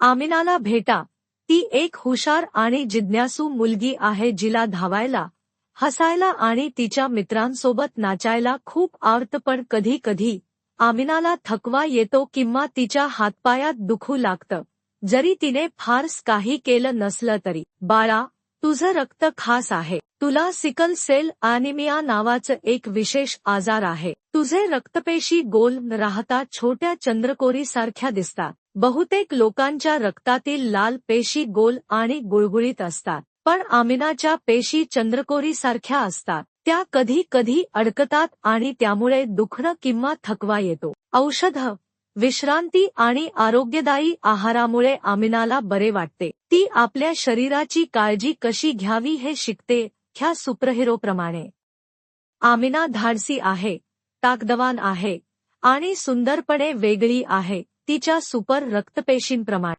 आमिनाला भेटा. ती एक हुशार आणि जिज्ञासू मुलगी आहे जिला धावायला हसायला आणि तिच्या मित्रांसोबत नाचायला खूप आवडतं पण कधी कधी आमिनाला थकवा येतो किंवा तिच्या हातपायात दुखू लागतं. जरी तिने फारस काही केलं नसलं तरी बाळा तुझं रक्त खास आहे. तुला सिकल सेल ॲनिमिया नावाचं एक विशेष आजार आहे. तुझे रक्तपेशी गोल राहता छोट्या चंद्रकोरी सारख्या दिसतात. बहुतेक लोकांच्या रक्तातील लाल पेशी गोल आणि गुळगुळीत असतात पण आमिनाच्या पेशी चंद्रकोरी सारख्या असतात. त्या कधी कधी अडकतात आणि त्यामुळे दुखणं किंवा थकवा येतो. औषध विश्रांती आणि आरोग्यदायी आहारामुळे आमिनाला बरे वाटते. ती आपल्या शरीराची काळजी कशी घ्यावी हे शिकते ह्या सुपरहिरोप्रमाणे. आमिना धाडसी आहे. ताकदवान आहे आणि सुंदरपणे वेगळी आहे. तिच्या सुपर रक्तपेशींप्रमाणे.